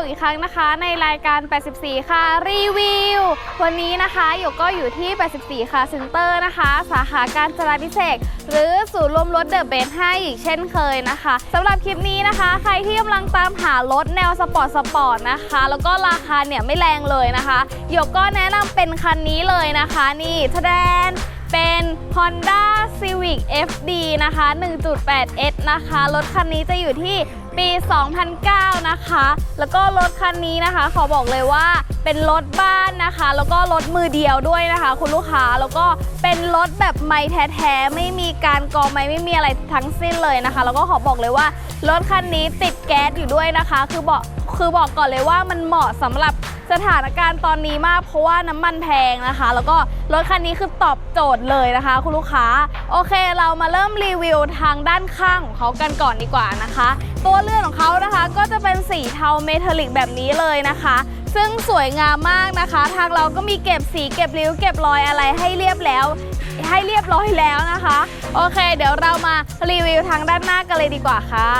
กอีกครั้งนะคะ ในรายการ 84 ค่ะรีวิว วันนี้นะคะหยกก็อยู่ที่ 84 ค่ะเซ็นเตอร์นะคะ สาขาการจราพิเศษหรือศูนย์รวมรถเดอะเบนให้อีกเช่นเคยนะคะสำหรับคลิปนี้นะคะ ใครที่กำลังตามหารถแนวสปอร์ตสปอร์ตนะคะ แล้วก็ราคาเนี่ยไม่แรงเลยนะคะหยกก็แนะนำเป็นคันนี้เลยนะคะ นี่แสดง เป็น Honda Civic FD นะคะ 1.8S นะคะ รถคันนี้จะอยู่ที่ปี 2009 นะคะ แล้วก็รถคันนี้นะคะ ขอบอกเลยว่าเป็นรถบ้านนะคะ แล้วก็รถมือเดียวด้วยนะคะ คุณลูกค้า แล้วก็เป็นรถแบบไม่แท้ๆ ไม่มีการกอไม่ไม่มีอะไรทั้งสิ้นเลยนะคะ แล้วก็ขอบอกเลยว่ารถคันนี้ติดแก๊สอยู่ด้วยนะคะ คือบอกคือบอกก่อนเลยว่ามันเหมาะสำหรับ สถานการณ์ตอนนี้มากเพราะว่าน้ำมันแพงนะคะ แล้วก็รถคันนี้คือตอบโจทย์เลยนะคะ คุณลูกค้า โอเคเรามาเริ่มรีวิวทางด้านข้างของเขากันก่อนดีกว่านะคะ ตัวเลื่อนของเขานะคะก็จะเป็นสีเทาเมทัลลิกแบบนี้เลยนะคะ ซึ่งสวยงามมากนะคะ ทางเราก็มีเก็บสีเก็บริ้วเก็บรอยอะไรให้เรียบแล้วให้เรียบร้อยแล้วนะคะ โอเค เดี๋ยวเรามารีวิวทางด้านหน้ากันเลยดีกว่าค่ะ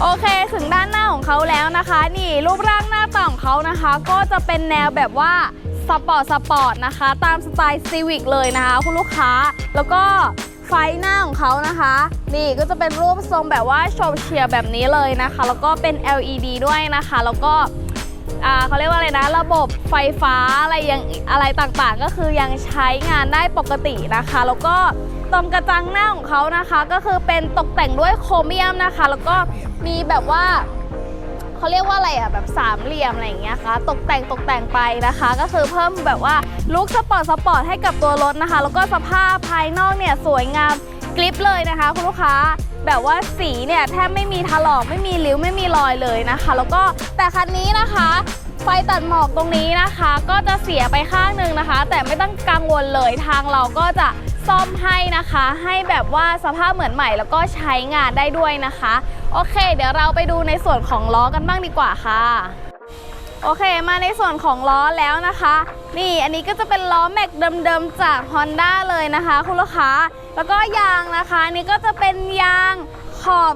โอเคถึงด้านหน้าของเขาแล้วนะคะ นี่รูปร่างหน้าต่างเขานะคะ ก็จะเป็นแนวแบบว่าสปอร์ตสปอร์ตนะคะ ตามสไตล์ซีวิกเลยนะคะ คุณลูกค้าแล้วก็ไฟหน้าของเขานะคะ นี่ก็จะเป็นรูปทรงแบบว่าโฉบเฉี่ยวแบบนี้เลยนะคะ แล้วก็เป็น LED ด้วยนะคะ แล้วก็เขาเรียกว่าอะไรนะ ระบบไฟฟ้าอะไรยังอะไรต่างๆ ก็คือยังใช้งานได้ปกตินะคะ แล้วก็ ตรงกระจังหน้าของเขานะคะ ก็คือเป็นตกแต่งด้วยโครเมียมนะคะ แล้วก็มีแบบว่าเขาเรียกว่าอะไรอะแบบสามเหลี่ยมอะไรอย่างเงี้ยค่ะตกแต่งตกแต่งไปนะคะ ก็คือเพิ่มแบบว่าลุคสปอร์ตสปอร์ตให้กับตัวรถนะคะ แล้วก็สภาพภายนอกเนี่ยสวยงามกริปเลยนะคะคุณลูกค้าแบบว่าสีเนี่ยแทบไม่มีถลอกไม่มีริ้วไม่มีรอยเลยนะคะ แล้วก็แต่คันนี้นะคะ ไฟตัดหมอกตรงนี้นะคะ ก็จะเสียไปข้างหนึ่งนะคะ แต่ไม่ต้องกังวลเลยทางเราก็จะ ซ่อมให้นะคะ ให้แบบว่าสภาพเหมือนใหม่แล้วก็ใช้งานได้ด้วยนะคะ โอเค เดี๋ยวเราไปดูในส่วนของล้อกันบ้างดีกว่าค่ะ โอเคมาในส่วนของล้อแล้วนะคะ นี่อันนี้ก็จะเป็นล้อแม็กเดิมๆจาก Honda เลยนะคะ คุณลูกค้า แล้วก็ยางนะคะนี่ก็จะเป็นยางขอบ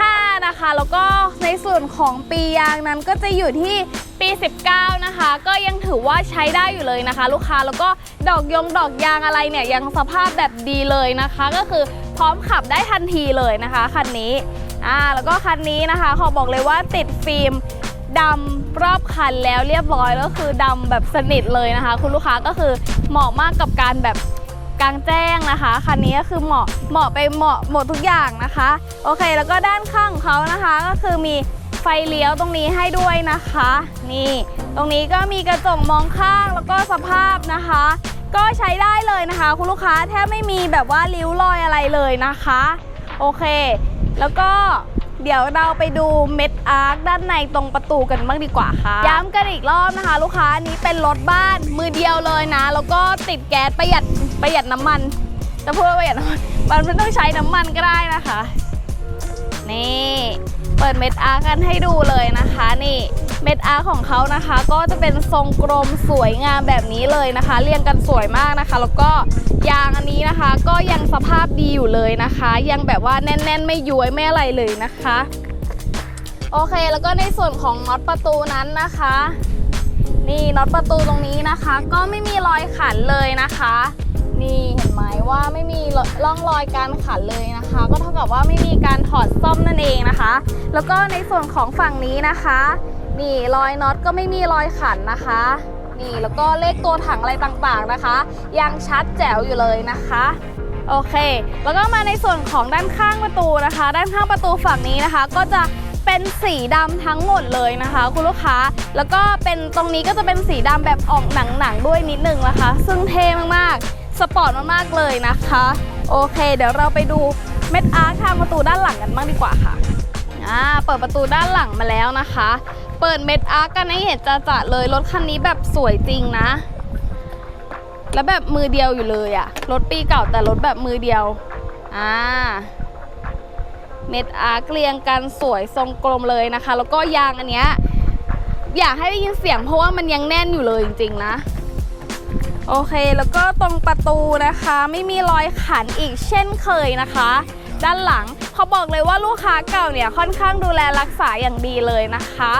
5 นะคะ แล้วก็ในส่วนของปียางนั้นก็จะอยู่ที่ปี 19 นะคะ ก็ยังถือว่าใช้ได้อยู่เลยนะคะ ลูกค้าแล้วก็ดอกยงดอกยางอะไรเนี่ยยังสภาพแบบดีเลยนะคะ ก็คือพร้อมขับได้ทันทีเลยนะคะคันนี้อ่าแล้วก็คันนี้นะคะ ขอบอกเลยว่าติดฟิล์มดำรอบคันแล้วเรียบร้อยแล้วคือดำแบบสนิทเลยนะคะ คุณลูกค้าก็คือเหมาะมากกับการแบบ กลางแจ้งนะคะคันนี้ก็คือเหมาะเหมาะไปเหมาะหมดทุกอย่างนะคะ โอเค แล้วก็ด้านข้างของเขานะคะ ก็คือมีไฟเลี้ยวตรงนี้ให้ด้วยนะคะ นี่ ตรงนี้ก็มีกระจกมองข้างแล้วก็สภาพนะคะ ก็ใช้ได้เลยนะคะ คุณลูกค้าแทบไม่มีแบบว่าริ้วรอยอะไรเลยนะคะ โอเค แล้วก็เดี๋ยวเราไปดูเม็ดอาร์คด้านในตรงประตูกันบ้างดีกว่าค่ะ ย้ำกันอีกรอบนะคะ ลูกค้าอันนี้เป็นรถบ้านมือเดียวเลยนะ แล้วก็ติดแก๊สประหยัด ประหยัดน้ำมันจะพูดว่าประหยัดน้ำมันมันไม่ต้องใช้น้ำมันก็ได้นะคะ นี่เปิดเม็ดอาร์กันให้ดูเลยนะคะนี่เม็ดอาร์ของเขานะคะ ก็จะเป็นทรงกลมสวยงามแบบนี้เลยนะคะ เรียงกันสวยมากนะคะ แล้วก็ยางอันนี้นะคะ ก็ยังสภาพดีอยู่เลยนะคะ ยังแบบว่าแน่น ๆ ไม่ย้วยไม่อะไรเลยนะคะ โอเคแล้วก็ในส่วนของน็อตประตูนั้นนะคะ นี่น็อตประตูตรงนี้นะคะ ก็ไม่มีรอยขันเลยนะคะ นี่เห็นไหมว่าไม่มีร่องรอยการขันเลยนะคะ ก็เท่ากับว่าไม่มีการถอดซ่อมนั่นเองนะคะ แล้วก็ในส่วนของฝั่งนี้นะคะ นี่รอยน็อตก็ไม่มีรอยขันนะคะ นี่แล้วก็เลขตัวถังอะไรต่างๆนะคะ ยังชัดแจ๋วอยู่เลยนะคะโอเค แล้วก็มาในส่วนของด้านข้างประตูนะคะ ด้านข้างประตูฝั่งนี้นะคะ ก็จะเป็นสีดำทั้งหมดเลยนะคะ คุณลูกค้า แล้วก็เป็นตรงนี้ก็จะเป็นสีดำแบบออกหนังๆด้วยนิดนึงนะคะ ซึ่งเท่มากๆ สปอร์ตมากๆเลยนะคะ โอเค เดี๋ยวเราไปดูเม็ดอาร์คทางประตูด้านหลังกันบ้างดีกว่าค่ะอ่าเปิดประตูด้านหลังมาแล้วนะคะ เปิดเม็ดอาร์คกันให้เห็นจะๆเลยรถคันนี้แบบสวยจริงนะ แล้วแบบมือเดียวอยู่เลยอะรถปีเก่าแต่รถแบบมือเดียวอ่าเม็ดอาร์คเรียงกันสวยทรงกลมเลยนะคะ แล้วก็ยางอันเนี้ยอยากให้ได้ยินเสียงเพราะว่ามันยังแน่นอยู่เลยจริงๆนะ โอเคแล้วก็ตรงประตูนะคะ ไม่มีรอยขันอีกเช่นเคยนะคะ ด้านหลังเขาบอกเลยว่าลูกค้าเก่าเนี่ยค่อนข้างดูแลรักษาอย่างดีเลยนะคะ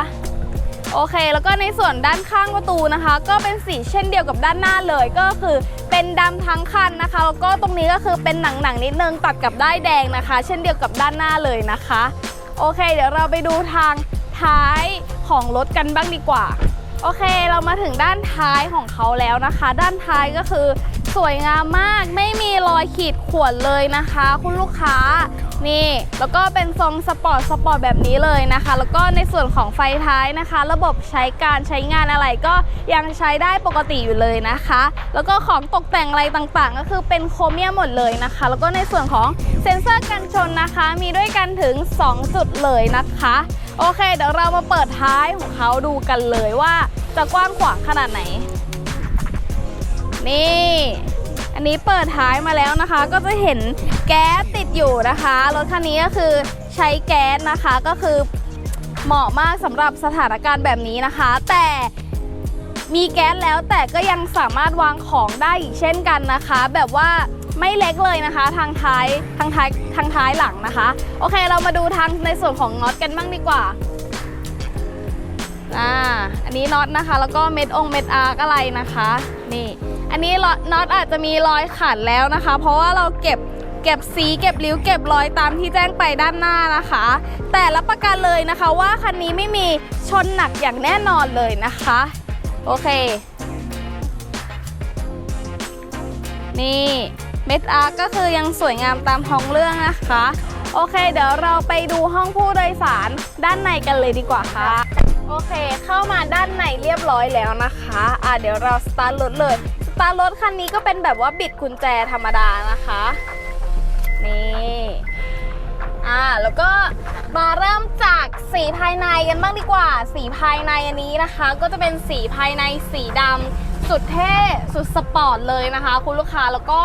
โอเค แล้วก็ในส่วนด้านข้างประตูนะคะ ก็เป็นสีเช่นเดียวกับด้านหน้าเลยก็คือเป็นดำทั้งคันนะคะแล้วก็ตรงนี้ก็คือเป็นหนังๆนิดนึงตัดกับด้ายแดงนะคะ เช่นเดียวกับด้านหน้าเลยนะคะ โอเค เดี๋ยวเราไปดูทางท้ายของรถกันบ้างดีกว่า โอเคเรามาถึงด้านท้ายของเขาแล้วนะคะ ด้านท้ายก็คือสวยงามมากไม่มีรอยขีดข่วนเลยนะคะ คุณลูกค้านี่ แล้วก็เป็นทรงสปอร์ตสปอร์ตแบบนี้เลยนะคะ แล้วก็ในส่วนของไฟท้ายนะคะ ระบบใช้การใช้งานอะไรก็ยังใช้ได้ปกติอยู่เลยนะคะ แล้วก็ของตกแต่งอะไรต่างๆ ก็คือเป็นโครเมียมหมดเลยนะคะ แล้วก็ในส่วนของเซ็นเซอร์กันชนนะคะ มีด้วยกันถึง 2 จุดเลยนะคะ โอเค เดี๋ยวเรามาเปิดท้ายของเขาดูกันเลยว่าจะกว้างขวางขนาดไหน นี่ อันนี้เปิดท้ายมาแล้วนะคะ ก็จะเห็นแก๊สติดอยู่นะคะรถคันนี้ก็คือใช้แก๊สนะคะก็คือเหมาะมากสำหรับสถานการณ์แบบนี้นะคะ แต่มีแก๊สแล้วแต่ก็ยังสามารถวางของได้อีกเช่นกันนะคะ แบบว่า ไม่เล็กเลยนะคะ ทางท้ายทางท้ายทางท้ายหลังนะคะ โอเคเรามาดูทางในส่วนของน็อตกันบ้างดีกว่าอ่าอันนี้น็อตนะคะ แล้วก็เม็ดองเม็ดอาร์กอะไรนะคะ นี่ อันนี้น็อตอาจจะมีรอยขัดแล้วนะคะ เพราะว่าเราเก็บเก็บสีเก็บริ้วเก็บรอยตามที่แจ้งไปด้านหน้านะคะ แต่รับประกันเลยนะคะว่าคันนี้ไม่มีชนหนักอย่างแน่นอนเลยนะคะ โอเค นี่ เม็ดอาร์ก็คือยังสวยงามตามท้องเรื่องนะคะ โอเค เดี๋ยวเราไปดูห้องผู้โดยสารด้านในกันเลยดีกว่าค่ะ โอเค เข้ามาด้านในเรียบร้อยแล้วนะคะ อะเดี๋ยวเราสตาร์ทรถเลย สตาร์ทรถคันนี้ก็เป็นแบบว่าบิดกุญแจธรรมดานะคะ นี่ อ่า แล้วก็มาเริ่มจากสีภายในกันบ้างดีกว่า สีภายในอันนี้นะคะ ก็จะเป็นสีภายในสีดำสุดเท่ สุดสปอร์ตเลยนะคะ คุณลูกค้าแล้วก็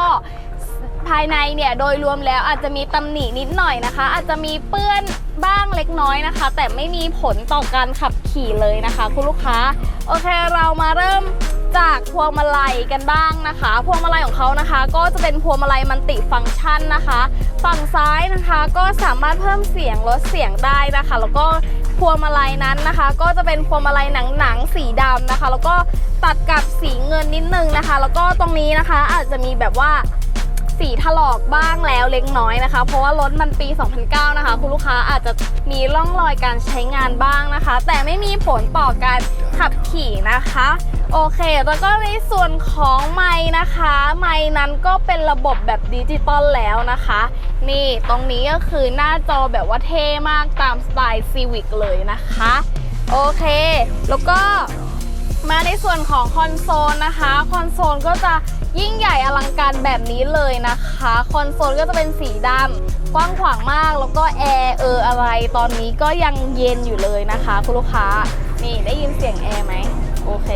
ภายในเนี่ยโดยรวมแล้วอาจจะมีตำหนินิดหน่อยนะคะ อาจจะมีเปื้อนบ้างเล็กน้อยนะคะ แต่ไม่มีผลต่อการขับขี่เลยนะคะ คุณลูกค้า โอเคเรามาเริ่มจากพวงมาลัยกันบ้างนะคะ พวงมาลัยของเขานะคะ ก็จะเป็นพวงมาลัยมันติฟังก์ชันนะคะ ฝั่งซ้ายนะคะก็สามารถเพิ่มเสียงลดเสียงได้นะคะ แล้วก็พวงมาลัยนั้นนะคะ ก็จะเป็นพวงมาลัยหนังๆสีดำนะคะ แล้วก็ตัดกับสีเงินนิดนึงนะคะ แล้วก็ตรงนี้นะคะอาจจะมีแบบว่า สีถลอกบ้างแล้วเล็กน้อยนะคะ เพราะว่ารถมันปี 2009 นะคะ คุณลูกค้าอาจจะมีร่องรอยการใช้งานบ้างนะคะ แต่ไม่มีผลต่อการขับขี่นะคะโอเค แล้วก็ในส่วนของไม้นะคะ ไม้นั้นก็เป็นระบบแบบดิจิตอลแล้วนะคะ นี่ตรงนี้ก็คือหน้าจอแบบว่าเท่มากตามสไตล์ Civic เลยนะคะ โอเค แล้วก็มาในส่วนของคอนโซลนะคะ คอนโซลก็จะ ยิ่งใหญ่อลังการแบบนี้เลยนะคะ คอนโซลก็จะเป็นสีดำกว้างขวางมากแล้วก็แอร์เอออะไรตอนนี้ก็ยังเย็นอยู่เลยนะคะ คุณลูกค้า นี่ได้ยินเสียงแอร์ไหมโอเค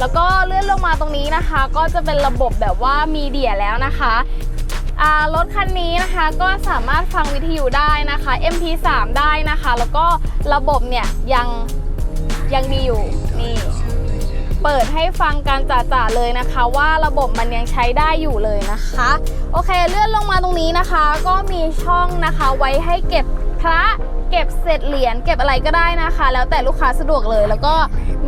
แล้วก็เลื่อนลงมาตรงนี้นะคะ ก็จะเป็นระบบแบบว่ามีเดียแล้วนะคะรถคันนี้นะคะก็สามารถฟังวิทยุได้นะคะ MP3 ได้นะคะ แล้วก็ระบบเนี่ยยังยังดีอยู่นี่ เปิดให้ฟังการจ่าๆเลยนะคะ ว่าระบบมันยังใช้ได้อยู่เลยนะคะ โอเคเลื่อนลงมาตรงนี้นะคะ ก็มีช่องนะคะไว้ให้เก็บพระเก็บเศษเหรียญเก็บอะไรก็ได้นะคะ แล้วแต่ลูกค้าสะดวกเลยแล้วก็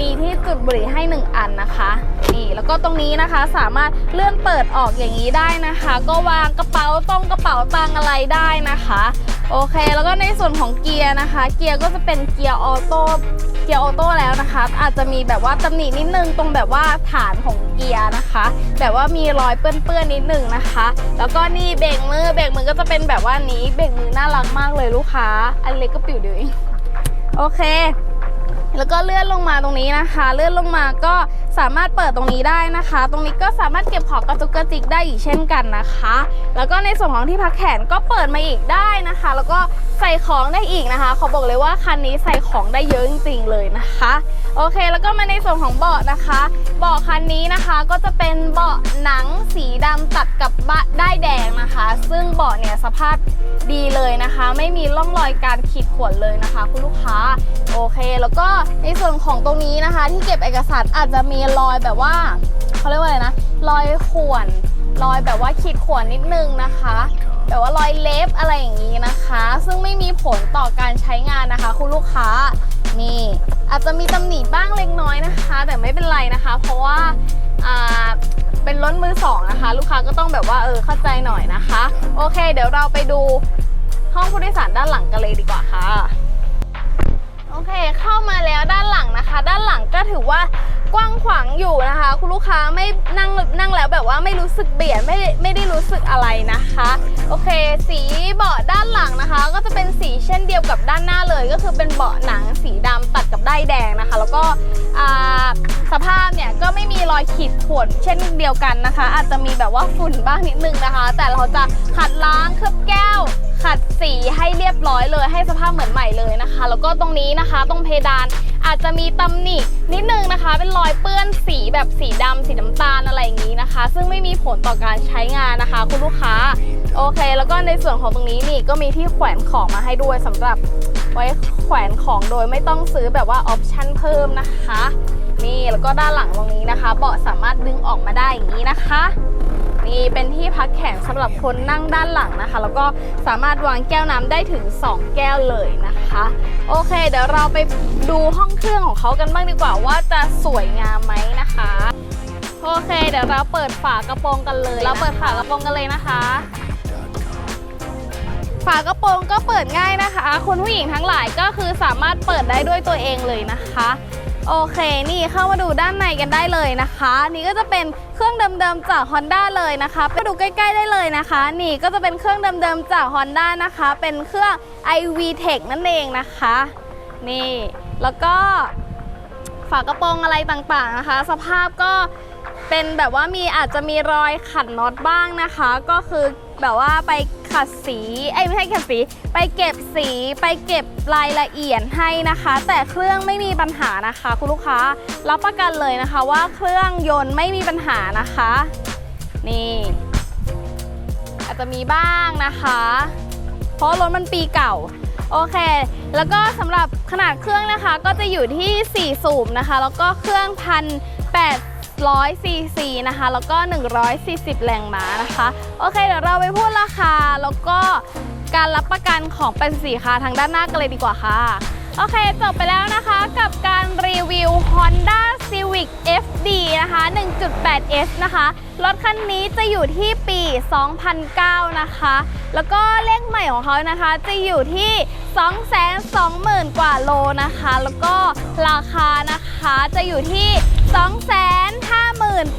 มีที่จุดบุหรี่ให้ 1 อันนะคะนี่แล้วก็ตรงนี้นะคะสามารถเลื่อนเปิดออกอย่างนี้ได้นะคะ ก็วางกระเป๋าต้องกระเป๋าตังอะไรได้นะคะ โอเค แล้วก็ในส่วนของเกียร์นะคะ เกียร์ก็จะเป็นเกียร์ออโต้เกียร์ออโต้แล้วนะคะ อาจจะมีแบบว่าตำหนินิดนึงตรงแบบว่าฐานของเกียร์นะคะ แบบว่ามีรอยเปื้อนๆนิดนึงนะคะ แล้วก็นี่เบรกมือเบรกมือก็จะเป็นแบบว่านี้เบรกมือน่ารักมากเลยลูกค้า อันเล็กก็ปิวเดียวเองโอเค แล้วก็เลื่อนลงมาตรงนี้นะคะ เลื่อนลงมาก็สามารถเปิดตรงนี้ได้นะคะ ตรงนี้ก็สามารถเก็บของกระจุกกระจิกได้อีกเช่นกันนะคะ แล้วก็ในส่วนของที่พักแขนก็เปิดมาอีกได้นะคะ แล้วก็ใส่ของได้อีกนะคะ ขอบอกเลยว่าคันนี้ใส่ของได้เยอะจริงๆเลยนะคะ โอเค แล้วก็มาในส่วนของเบาะนะคะ เบาะคันนี้นะคะก็จะเป็นเบาะหนังสีดำตัดกับบะได้แดงนะคะ ซึ่งเบาะเนี่ยสภาพดีเลยนะคะ ไม่มีร่องรอยการขีดข่วนเลยนะคะ คุณลูกค้า โอเค แล้วก็ในส่วนของตรงนี้นะคะ ที่เก็บเอกสารอาจจะมีรอยแบบว่าเขาเรียกว่าอะไรนะรอยข่วนรอยแบบว่าขีดข่วนนิดนึงนะคะแบบว่ารอยเล็บอะไรอย่างนี้นะคะ ซึ่งไม่มีผลต่อการใช้งานนะคะ คุณลูกค้านี่อาจจะมีตำหนิบ้างเล็กน้อยนะคะ แต่ไม่เป็นไรนะคะ เพราะว่าเป็นรถมือสองนะคะ ลูกค้าก็ต้องแบบว่าเออเข้าใจหน่อยนะคะ โอเค เดี๋ยวเราไปดูห้องผู้โดยสารด้านหลังกันเลยดีกว่าค่ะ เคเข้ามาแล้วด้านหลังนะคะ ด้านหลังก็ถือว่ากว้างขวางอยู่นะคะ คุณลูกค้าไม่นั่งนั่งแล้วแบบว่าไม่รู้สึกเบียดไม่ไม่ได้รู้สึกอะไรนะคะ โอเค สีเบาะด้านหลังนะคะ ก็จะเป็นสีเช่นเดียวกับด้านหน้าเลย ก็คือเป็นเบาะหนังสีดำตัดกับด้ายแดงนะคะ แล้วก็สภาพเนี่ยก็ไม่มีรอยขีดข่วนเช่นเดียวกันนะคะ อาจจะมีแบบว่าฝุ่นบ้างนิดนึงนะคะ แต่เราจะขัดล้างเคลือบแก้ว ขัดสีให้เรียบร้อยเลย ให้สภาพเหมือนใหม่เลยนะคะ แล้วก็ตรงนี้นะคะตรงเพดานอาจจะมีตำหนินิดนึงนะคะ เป็นรอยเปื้อนสีแบบสีดำสีน้ำตาลอะไรอย่างนี้นะคะ ซึ่งไม่มีผลต่อการใช้งานนะคะ คุณลูกค้าโอเค แล้วก็ในส่วนของตรงนี้นี่ก็มีที่แขวนของมาให้ด้วยสำหรับไว้แขวนของโดยไม่ต้องซื้อแบบว่าออปชั่นเพิ่มนะคะ นี่แล้วก็ด้านหลังตรงนี้นะคะ เบาะสามารถดึงออกมาได้อย่างนี้นะคะ นี่เป็นที่พักแขนสำหรับคนนั่งด้านหลังนะคะ แล้วก็สามารถวางแก้วน้ำได้ถึง 2 แก้วเลยนะคะ โอเค เดี๋ยวเราไปดูห้องเครื่องของเขากันบ้างดีกว่าว่าจะสวยงามไหมนะคะ โอเค เดี๋ยวเราเปิดฝากระโปรงกันเลย เราเปิดฝากระโปรงกันเลยนะคะฝากระโปรงก็เปิดง่ายนะคะ คุณผู้หญิงทั้งหลายก็คือสามารถเปิดได้ด้วยตัวเองเลยนะคะ โอเค นี่เข้ามาดูด้านในกันได้เลยนะคะ นี่ก็จะเป็นเครื่องเดิมๆจาก Honda เลยนะคะไปดูใกล้ๆได้เลยนะคะ นี่ก็จะเป็นเครื่องเดิมๆจาก Honda นะคะ เป็นเครื่อง iV Tech นั่นเองนะคะ นี่ แล้วก็ฝากระโปรงอะไรต่างๆนะคะ สภาพก็เป็นแบบว่ามีอาจจะมีรอยขัดน็อตบ้างนะคะ ก็คือ แบบว่าไปขัดสีไอ้ไม่ใช่ขัดสี ไปเก็บสีไปเก็บรายละเอียดให้นะคะ แต่เครื่องไม่มีปัญหานะคะ คุณลูกค้ารับประกันเลยนะคะว่าเครื่องยนต์ไม่มีปัญหานะคะ นี่อาจจะมีบ้างนะคะ เพราะรถมันปีเก่าโอเค แล้วก็สำหรับขนาดเครื่องนะคะก็จะอยู่ที่ 4 สูบนะคะ แล้วก็เครื่องพันแปด ร้อยซีซีนะคะ แล้วก็ 140 แรงม้านะคะ โอเค เดี๋ยวเราไปพูดราคา แล้วก็การรับประกันของเป็นสีค่ะทางด้านหน้ากันเลยดีกว่าค่ะ โอเค จบไปแล้วนะคะกับการรีวิว Honda Civic FD นะคะ 1.8S นะคะ รถคันนี้จะอยู่ที่ปี 2009 นะคะ แล้วก็เลขใหม่ของเขานะคะ จะอยู่ที่ 220,000 กว่าโลนะคะ แล้วก็ราคานะคะจะอยู่ที่ 258,000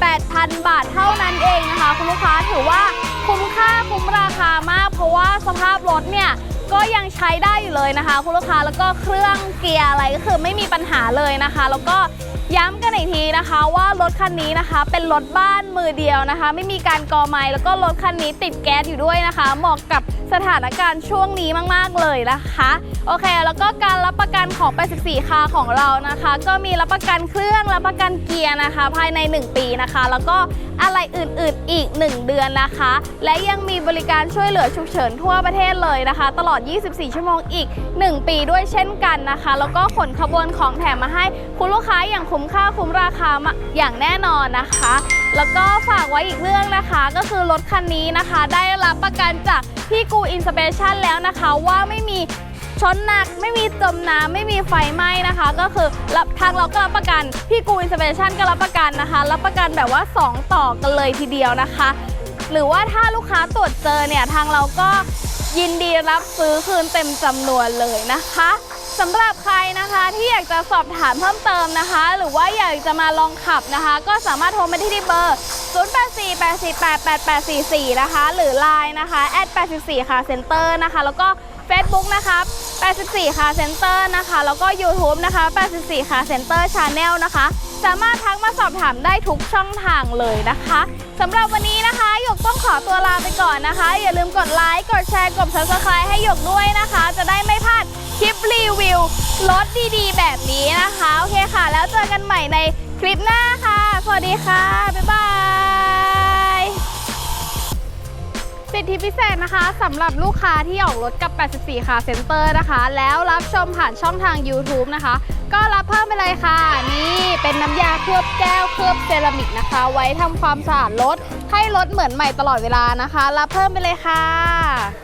บาทเท่านั้นเองนะคะคุณลูกค้าถือว่าคุ้มค่าคุ้มราคามาก เพราะว่าสภาพรถเนี่ยก็ยังใช้ได้อยู่เลยนะคะ คุณลูกค้าแล้วก็เครื่องเกียร์อะไรก็คือไม่มีปัญหาเลยนะคะ แล้วก็ ย้ำกันอีกทีนะคะว่ารถคันนี้นะคะ เป็นรถบ้านมือเดียวนะคะ ไม่มีการกอไม้แล้วก็รถคันนี้ติดแก๊สอยู่ด้วยนะคะ เหมาะกับสถานการณ์ช่วงนี้มาก ๆ เลยนะคะ โอเค แล้วก็การรับประกันของ 84 คาของเรานะคะ ก็มีรับประกันเครื่องรับประกันเกียร์นะคะ ภายใน 1 ปีนะคะ แล้วก็อะไรอื่น ๆ อีก 1 เดือนนะคะ และยังมีบริการช่วยเหลือฉุกเฉินทั่วประเทศเลยนะคะ ตลอด 24 ชั่วโมงอีก 1 ปีด้วยเช่นกันนะคะ แล้วก็ขนขบวนของแถมมาให้คุณลูกค้าอย่างคุุ้มค่าคุ้มราคามาอย่างแน่นอนนะคะ แล้วก็ฝากไว้อีกเรื่องนะคะ ก็คือรถคันนี้นะคะ ได้รับประกันจากพี่กูอินสเปชันแล้วนะคะ ว่าไม่มีชนหนักไม่มีจมน้ำไม่มีไฟไหม้นะคะ ก็คือรับทางเราก็รับประกัน พี่กูอินสเปชันก็รับประกันนะคะ รับประกันแบบว่า 2 ต่อกันเลยทีเดียวนะคะ หรือว่าถ้าลูกค้าตรวจเจอเนี่ยทางเราก็ยินดีรับซื้อคืนเต็มจำนวนเลยนะคะ สำหรับใครนะคะที่อยากจะสอบถามเพิ่มเติมนะคะ หรือว่าอยากจะมาลองขับนะคะ ก็สามารถโทรมาที่ที่เบอร์ 0848488844 นะคะ หรือ Line นะคะ @84 ค่ะ Center นะคะ แล้วก็ Facebook นะคะ84ค่ะ Center นะคะ แล้วก็ YouTube นะคะ84ค่ะ Center Channel นะคะ สามารถทักมาสอบถามได้ทุกช่องทางเลยนะคะสำหรับวันนี้นะคะหยกต้องขอตัวลาไปก่อนนะคะ อย่าลืมกดไลค์กดแชร์กด Subscribe ให้หยกด้วยนะคะ จะได้ รีวิวรถดีๆ แบบนี้นะคะ โอเคค่ะ แล้วเจอกันใหม่ในคลิปหน้าค่ะ สวัสดีค่ะ บ๊ายบาย สิทธิพิเศษนะคะสำหรับลูกค้าที่ออกรถกับ 84คาเซ็นเตอร์นะคะ แล้วรับชมผ่านช่องทาง YouTube นะคะ ก็รับเพิ่มไปเลยค่ะ นี่เป็นน้ำยาเคลือบแก้วเคลือบเซรามิกนะคะ ไว้ทำความสะอาดรถให้รถเหมือนใหม่ตลอดเวลานะคะ รับเพิ่มไปเลยค่ะ